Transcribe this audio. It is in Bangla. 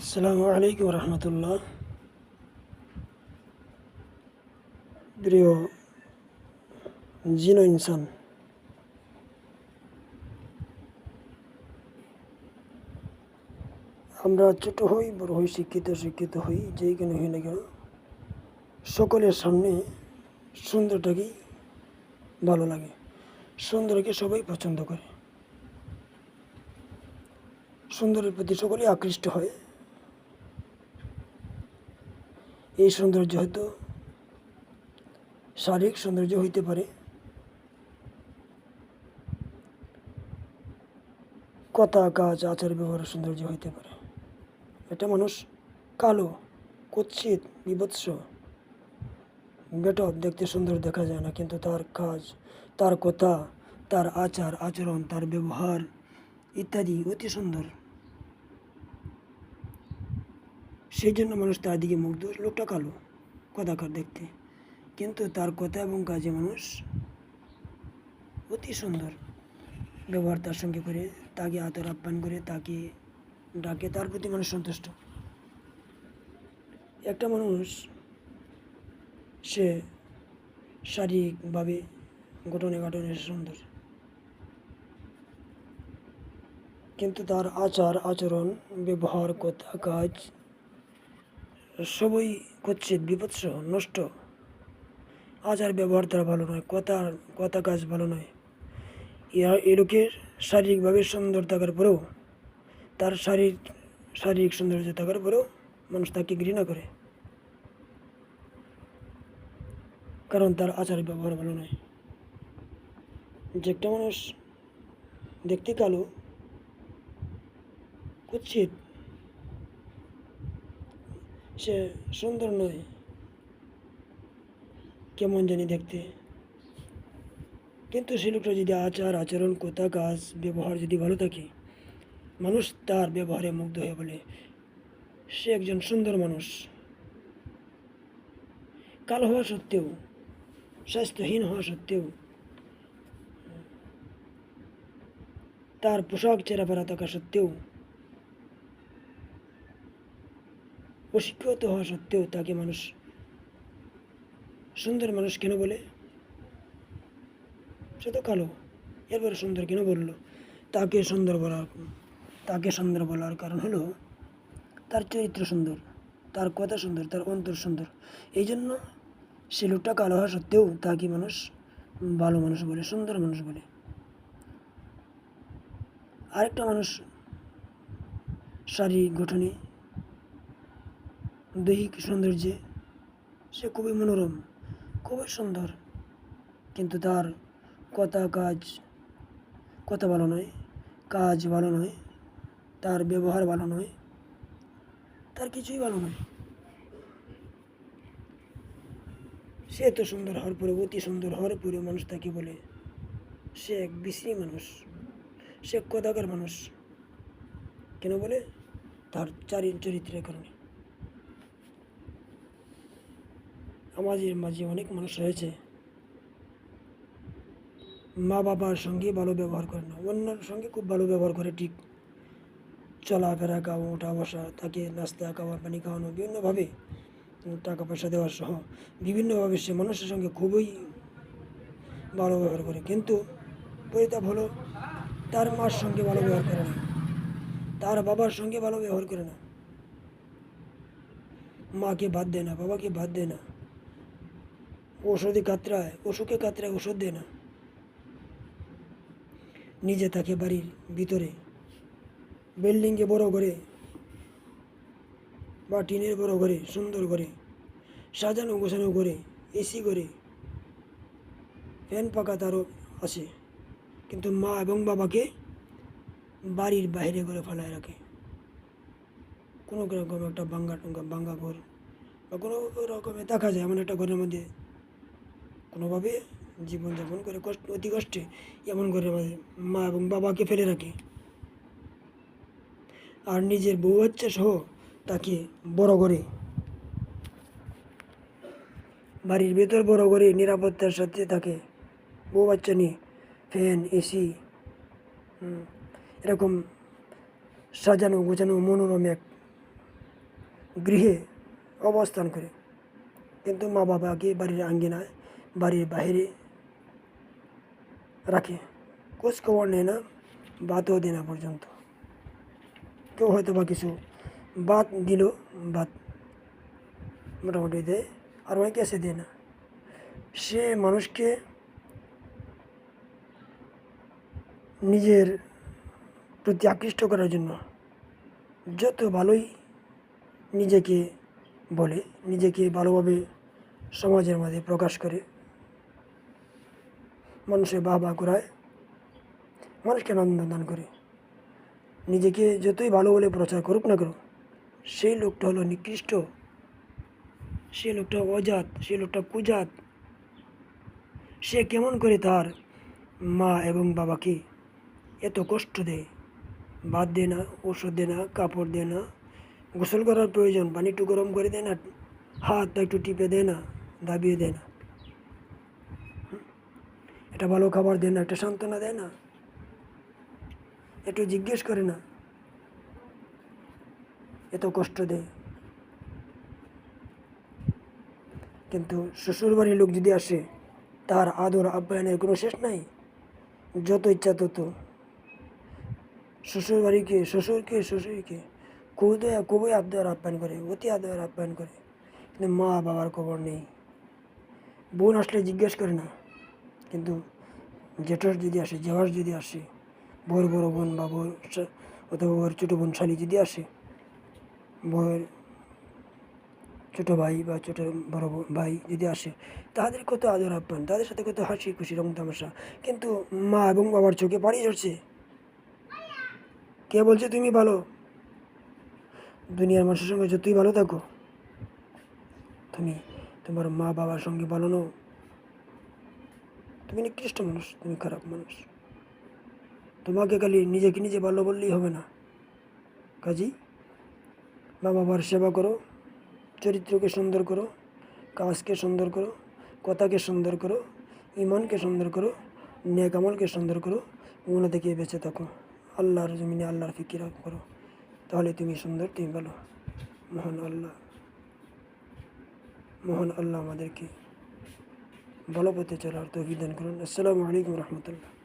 আসসালামু আলাইকুম রহমতুল্লাহ। প্রিয় জিনো ইনসান, আমরা ছোট হই, বড় হই, শিক্ষিত শিক্ষিত হই, যেইখানে হই না কেন, সকলের সামনে সুন্দরটাকেই ভালো লাগে, সুন্দরকে সবাই পছন্দ করে। সুন্দরের প্রতি সকলেই আকৃষ্ট হয়। এই সৌন্দর্য হয়তো শারীরিক সৌন্দর্য হইতে পারে। কথা, কাজ, আচার, ব্যবহার সৌন্দর্য হইতে পারে। এটা মানুষ কালো, কুৎসিত, বিভৎস বেটক দেখতে সুন্দর দেখা যায় না, কিন্তু তার কাজ, তার কথা, তার আচার, আচরণ, তার ব্যবহার ইত্যাদি অতি সুন্দর। সেই জন্য মানুষ তার দিকে মুগ্ধ। লোকটা কালো কথাকার দেখতে। কিন্তু তার কথা এবং কাজে মানুষ অতি সুন্দর। ব্যবহার তার সঙ্গে করে, তাকে আদর আপ্যায়ন করে, তাকে ডাকে, তার প্রতি মানুষ সন্তুষ্ট। একটা মানুষ, সে শারীরিকভাবে গঠনে গঠনে সুন্দর। কিন্তু তার আচার, আচরণ, ব্যবহার, কথা, কাজ সবই কুৎসিত বিপৎস নষ্ট। আচার ব্যবহার তারা ভালো নয়, কথা কথা কাজ ভালো নয়। ইহা এ লোকের শারীরিকভাবে সুন্দর থাকার পরেও, তার শারীরিক শারীরিক সৌন্দর্য থাকার পরেও মানুষ তাকে ঘৃণা করে। কারণ তার আচার ব্যবহার ভালো নয়। যে একটা মানুষ দেখতে কালো, কুৎসিত সে সুন্দর নয় কেমন জানি দেখতে। কিন্তু সে লোকটা যদি আচার, আচরণ, কথা কাজ, ব্যবহার যদি ভালো থাকে, মানুষ তার ব্যবহারে মুগ্ধ হয়ে বলে, সে একজন সুন্দর মানুষ। কালো হওয়া সত্ত্বেও, স্বাস্থ্যহীন হওয়া সত্ত্বেও, তার পোশাক চেরাফেরা থাকা সত্ত্বেও অশিক্ষিত হওয়া সত্ত্বেও তাকে মানুষ সুন্দর মানুষ কেন বলে? সে তো কালো। এরপরে সুন্দর কেন বলল? তাকে সুন্দর বলার, তাকে সুন্দর বলার কারণ হলো তার চরিত্র সুন্দর, তার কথা সুন্দর, তার অন্তর সুন্দর। এই জন্য সে লোকটা কালো হওয়া সত্ত্বেও তাকে মানুষ ভালো মানুষ বলে, সুন্দর মানুষ বলে। আরেকটা মানুষ শারীরিক গঠনে দৈহিক সৌন্দর্যে সে খুবই মনোরম, খুবই সুন্দর। কিন্তু তার কথা কাজ, কথা ভালো নয়, কাজ ভালো নয়, তার ব্যবহার ভালো নয়, তার কিছুই ভালো নয়। সে এত সুন্দর হওয়ার পরে অতি সুন্দর হওয়ার পরে মানুষ তাকে বলে, সে এক বিশ্রী মানুষ, সে এক কথাকার মানুষ। কেন বলে? তার চারি চরিত্রের কারণে। আমাদের মাঝে অনেক মানুষ রয়েছে। মা বাবার সঙ্গে ভালো ব্যবহার করে না, অন্যর সঙ্গে খুব ভালো ব্যবহার করে, ঠিক চলাফেরা, খাওয়া, ওঠা, বসা তাকে নাস্তা, খাওয়া, পানি খাওয়ানো, বিভিন্নভাবে টাকা পয়সা দেওয়া সহ বিভিন্নভাবে সে মানুষের সঙ্গে খুবই ভালো ব্যবহার করে। কিন্তু পরিতাপ হলো, তার মার সঙ্গে ভালো ব্যবহার করে না, তার বাবার সঙ্গে ভালো ব্যবহার করে না। মাকে বাদ দেয় না, বাবাকে বাদ দেয় না। ওষুধে কাতরায়, অসুখে কাতরায় ওষুধ দেয় না। নিজে থাকে বাড়ির ভিতরে। বিল্ডিংয়ে বড় ঘরে বা টিনের বড় ঘরে, সুন্দর ঘরে, সাজানো গোছানো ঘরে, এসি ঘরে, ফ্যান পাকা তারও আছে। কিন্তু মা এবং বাবাকে বাড়ির বাইরে ঘরে ফেলায় রাখে। কোনো রকম একটা বাঙ্গা টঙ্গা বাঙ্গা ঘর বা কোনো রকমে দেখা যায়, এমন একটা ঘরের মধ্যে কোনোভাবে জীবনযাপন করে কষ্ট, অতি কষ্টে এমন করে মধ্যে মা এবং বাবাকে ফেলে রাখে। আর নিজের বউ বাচ্চা সহ তাকে বড় করে। বাড়ির ভেতর বড় করে নিরাপত্তার সাথে তাকে বউ বাচ্চা নিয়ে ফ্যান, এসি এরকম সাজানো গোছানো মনোরম এক গৃহে অবস্থান করে। কিন্তু মা বাবাকে বাড়ির আঙ্গিনায় বাড়ির বাইরে রাখে। খোঁজ খবর নেয় না বাতও দেয় না পর্যন্ত। কেউ হয়তো বা কিছু বাত দিল বাত মোটামুটি দেয়, আর অনেকে এসে দেয় না। সে মানুষকে নিজের প্রতি আকৃষ্ট করার জন্য যত ভালোই নিজেকে বলে, নিজেকে ভালোভাবে সমাজের মাঝে প্রকাশ করে মানুষের বাহ করায়, মানুষকে আনন্দ দান করে। নিজেকে যতই ভালো বলে প্রচার করুক না কেন, সেই লোকটা হলো নিকৃষ্ট সে লোকটা অজাত সে লোকটা কুজাত। সে কেমন করে তার মা এবং বাবাকে এত কষ্ট দেয়? ভাত দেয় না ওষুধ দেয় না, কাপড় দেয় না, গোসল করার প্রয়োজন, পানি একটু গরম করে দেয় না, হাত একটু টিপে দেয় না, দাবিয়ে দেয় না? একটা ভালো খাবার দেয় না একটা সান্ত্বনা দেয় না। একটু জিজ্ঞেস করে না। এত কষ্ট দেয়। কিন্তু শ্বশুরবাড়ির লোক যদি আসে, তার আদর আপ্যায়নের কোনো শেষ নাই? যত ইচ্ছা তত। শ্বশুরবাড়িকে, শ্বশুরকে শ্বশুরকে খুবই খুবই আদর আপ্যায়ন করে, অতি আদর আপ্যায়ন করে। কিন্তু মা বাবার খবর নেই। বোন আসলে জিজ্ঞেস করে না। কিন্তু জেঠার যদি আসে, জেওয়ার যদি আসে বউর বড় বোন বা বউর অথবা বউর ছোটো বোন, শালি যদি আসে বউয়ের ছোটো ভাই বা ছোটো বড় ভাই যদি আসে, তাদের কত আদর আপ্যায়ন, তাদের সাথে কত হাসি খুশি, রং তামাশা। কিন্তু মা এবং বাবার চোখে পাড়ি ঝরছে। কে বলছে, তুমি ভালো? দুনিয়ার মানুষের সঙ্গে যতই ভালো থাকো, তুমি তোমার মা বাবার সঙ্গে ভালো নও। তুমি নিকৃষ্ট মানুষ, তুমি খারাপ মানুষ। তোমাকে খালি নিজেকে নিজে ভালো বললেই হবে না। কাজী মা বাবার সেবা করো, চরিত্রকে সুন্দর করো, কাজকে সুন্দর করো, কথাকে সুন্দর করো, ইমানকে সুন্দর করো নেক আমলকে সুন্দর করো গুণা থেকে বেঁচে থাকো। আল্লাহর জমিনে আল্লাহর ফিকির করো। তাহলে তুমি সুন্দর, তুমি ভালো। মহান আল্লাহ। মহান আল্লাহ আমাদেরকে ভালো পথে চলার তো বিধান করুন আসসালামু আলাইকুম রহমতুল্লাহ